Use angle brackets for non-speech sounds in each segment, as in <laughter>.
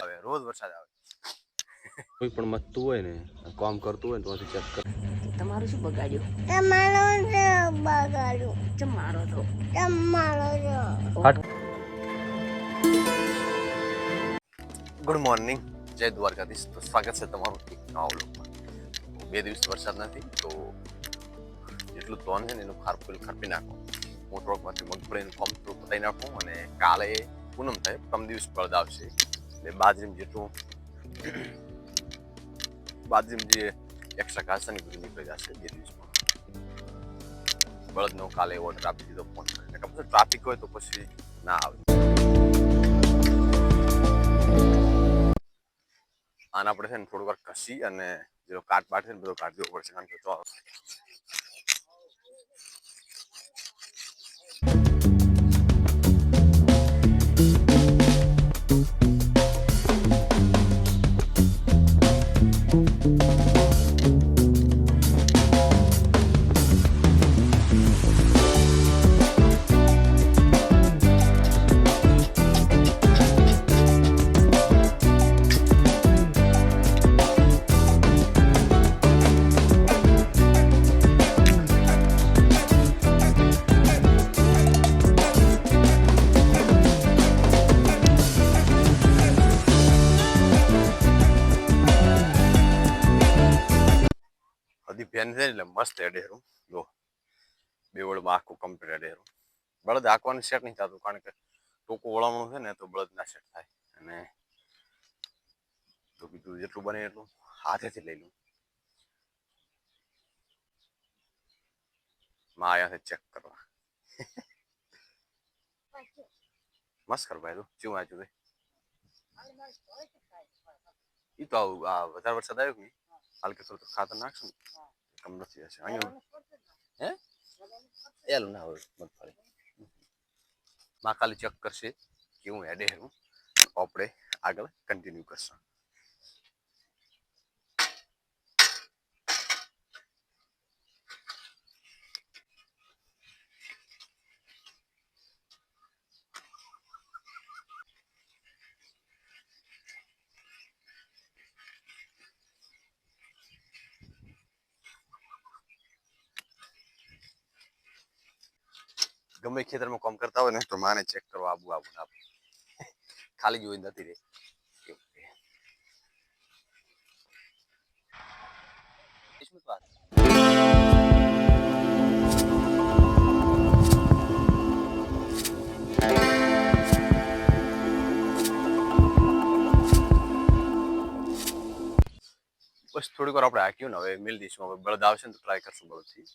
રોજ વરસાદ આવે. કોઈ પણ મથતું હોય ને કામ કરતું હોય ને તો ચેક કર. તમારું શું બગાડ્યું? તમારો છે બગાડું ચમ મારો તો. તમારો ગુડ મોર્નિંગ જય દ્વારકાધીશ. તો સ્વાગત છે તમારું એક નવા વ્લોગમાં. બે દિવસ વરસાદ નથી તો જેટલું તોન છે ને એનું ખારપુલ ખરપી નાખો. હું ટ્રોકમાંથી મગફળીનું ફોર્મ થોડું પતાવી નાખું અને કાલે પૂનમ થાય પ્રમ દિવસ બળદ આવશે. બાજરીમાં જેટલું બાજરીમાં જે એક્સ્ટ્રા ઘાસ છે ને એ બધું નીકળી જશે બે દિવસમાં બળદનો કાલે ઓર્ડર આપી દીધો ફોન કરીને ખબર ટ્રાફિક હોય તો પછી ના આવે આને આપણે છે ને થોડું વાર ઘસી અને જેનો કાટ બાટ છે ને બધો કાઢ દેવો પડશે કારણ કે ફેન છે એટલે મસ્ત અડેરું જો બે વળમાં આખું કમ્પ્લીટ અડેરું બળદ આંકવાનું સેટ નહીં થતું કારણ કે ટોકું વળામણું છે ને તો બળદ ના સેટ થાય. અને તો બીજું જેટલું બને એટલું હાથેથી લઈ લઉં. માં છે ચેક કરવા. મસ્ત કર ભાઈ તું ચેવું વાંચ્યું ભાઈ ઈ તો આવું આ વધારે વરસાદ આવ્યો કે નહીં? હાલ કે થોડું ખાતર નાખશું ને? કમ નથી હશે અહીંયા હે એલું ના હોય મગફળી માં ખાલી ચેક કરશે કેવું હેડે હું આપણે આગળ કન્ટિન્યુ કરશું ગમે ખેતરમાં કામ કરતા હોય ને તો માને ચેક કરો આબુ આબુ આબુ <laughs> ખાલી જોઈ નથી રે. બસ થોડીક વાર આપણે હાક્યું ને, હવે મિલ દઈશું. હવે બળદ આવશે ને તો ટ્રાય કરશું બળદથી.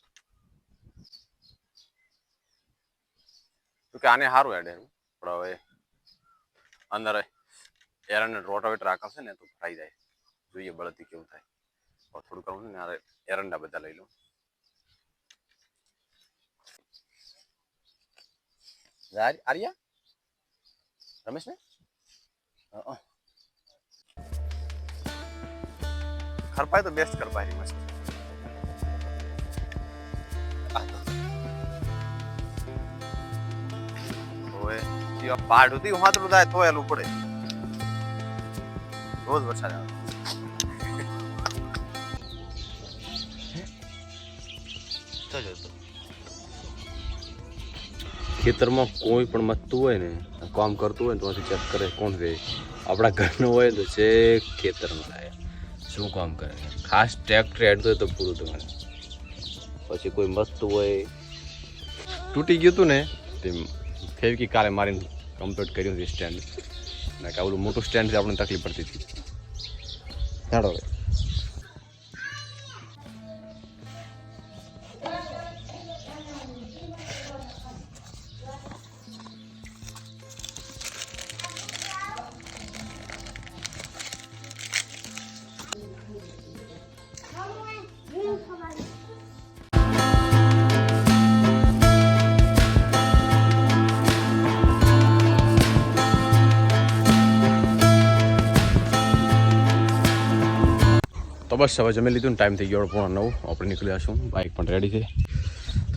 તો કે આને સારું એનું. પણ હવે અંદર એરંડ રોટાવેટર આકાશે ને તો ભરાઈ જાય. જોઈએ બળદથી કેવું થાય. થોડું કરવું ને આ એરંડા બધા લઈ લઉં. આર્યા? રમેશ ને ખરપાય તો બેસ્ટ ખરપાય મસ્ત આ તો હવે સુધી હતી થાય તો એલું પડે. રોજ વરસાદ આવે. ખેતરમાં કોઈ પણ મથતું હોય ને કામ કરતું હોય ને તો ચેક કરે કોણ રે. આપણા ઘરનું હોય તો છે ખેતરમાં લાય શું કામ કરે? ખાસ ટ્રેક્ટર હેડતો હોય તો પૂરું તમારે પછી કોઈ મસ્ત હોય તૂટી ગયું હતું ને તે ફેવકી કાલે મારીને કમ્પ્લીટ કર્યું હતું સ્ટેન્ડ ને કે ઓલું મોટું સ્ટેન્ડ છે, આપણને તકલીફ પડતી હતી. ચાલો બસ, હવે જમી લીધું ને ટાઈમ થઈ ગયો. પોણા નવ. આપણે નીકળ્યા છું બાઇક પણ રેડી છે.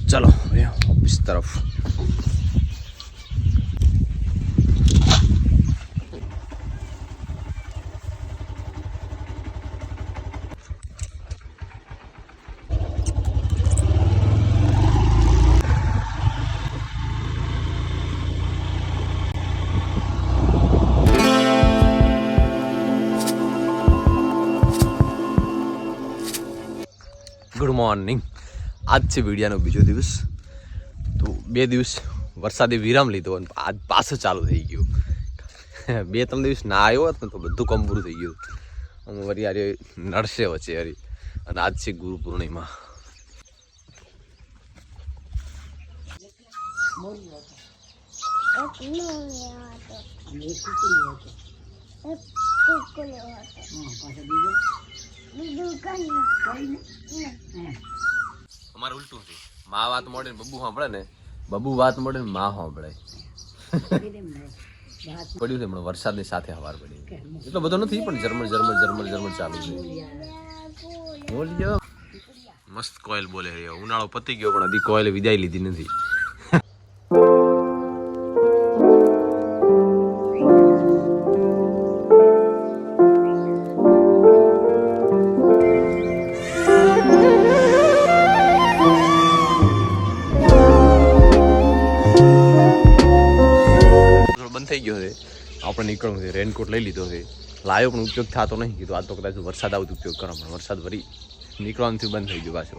ચાલો ઓફિસ તરફ. મોર્નિંગ આજ છે વિડિયાનો બીજો દિવસ. તો બે દિવસ વરસાદે વિરામ લીધો અને આજ પાછો ચાલુ થઈ ગયો. બે ત્રણ દિવસ ના આવ્યો હોત ને તો બધું કામ પૂરું થઈ ગયું. અમે વરી યારે નડશે વચ્ચે હરી અને આજ છે ગુરુ પૂર્ણિમા. બીજું? અમારે ઉલટું છે. મા વાત મોડે બબુ સાંભળે ને, બબુ વાત મોડે મા સાંભળે. પડ્યું હમણાં વરસાદની સાથે હવાર પડી એટલો બધો નથી, પણ જર્મન જર્મન જર્મન જર્મન ચાલુ છે. મસ્ત કોયલ બોલે રહ્યો ઉનાળો પતી ગયો, પણ હજી કોયલે વિદાય લીધી નથી. આપણે નીકળવું છે રેનકોટ લઈ લીધો છે. લાયો પણ ઉપયોગ થતો નહીં. કીધું આ તો કદાચ વરસાદ આવતો, ઉપયોગ કરો. પણ વરસાદ વળી નીકળવાનું બંધ થઈ ગયું પાછો.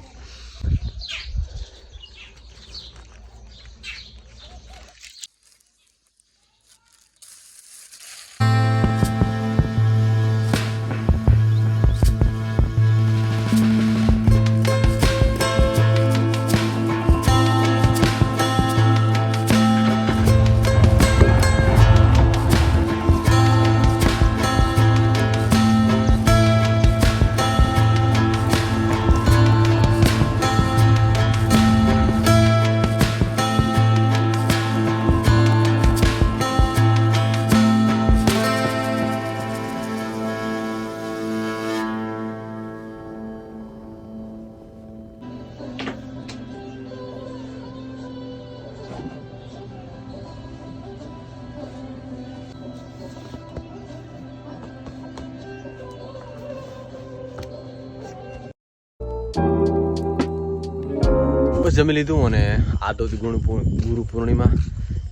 જમી લીધું અને આ તો ગુણ ગુરુ પૂર્ણિમા.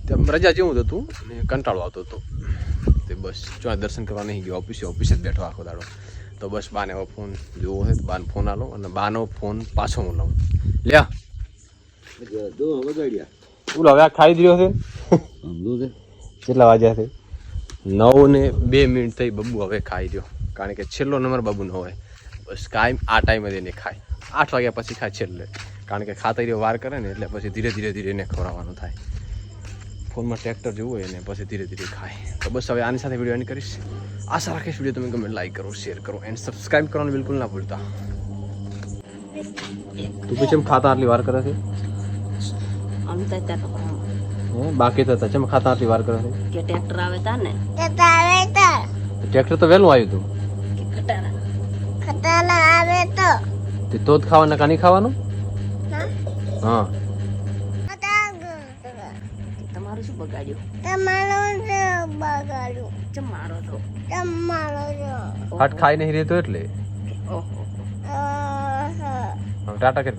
તેમ રજા જેવું હતું અને કંટાળો આવતો હતો. તે બસ જો દર્શન કરવા નહીં ગયો, ઓફિસે ઓફિસે જ બેઠો આખો દાડો. તો બસ બાને હવે ફોન જોવો હોય તો બાને ફોન આલો અને બાનો ફોન પાછો હું લઉં લ્યા. બોલો, હવે આ ખાઈ દીધો છે? કેટલા વાગ્યા છે? નવ ને બે મિનિટ થઈ બબુ હવે ખાઈ રહ્યો. કારણ કે છેલ્લો નંબર બબુનો હોય. બસ કાયમ આ ટાઈમે એને ખાય. આઠ વાગ્યા પછી ખાય છેલ્લે. કારણ કે ખાતરીઓ વાર કરે ને એટલે પછી ધીરે ધીરે ધીરે એને ખવડાવવાનું થાય. ફોનમાં ટ્રેક્ટર જેવું હોય ને પછી ધીરે ધીરે ખાય. તો બસ હવે આની સાથે વીડિયો એન્ડ કરીશ. આશા રાખીશ વીડિયો તમે ગમે લાઈક કરો શેર કરો એન્ડ સબસ્ક્રાઇબ કરવાનું બિલકુલ ના ભૂલતા. તું પછી એમ ખાતા આટલી વાર કરે છે? બાકી તો ચમ ખાતા આટલી વાર કરે છે? કે ટ્રેક્ટર આવે તા ને તો ટ્રેક્ટર તો વહેલું આવ્યું હતું. કે ખટારા? આવે તો. તે તો જ ખાવાના કાની ખાવાનું? હા. તમારું શું બગાડ્યું? તમારું છે બગાડ્યું ચમ મારો તો તમારો છે ફાટ ખાઈ નહીં રહેતો એટલે? ઓહો. ટાટા કરી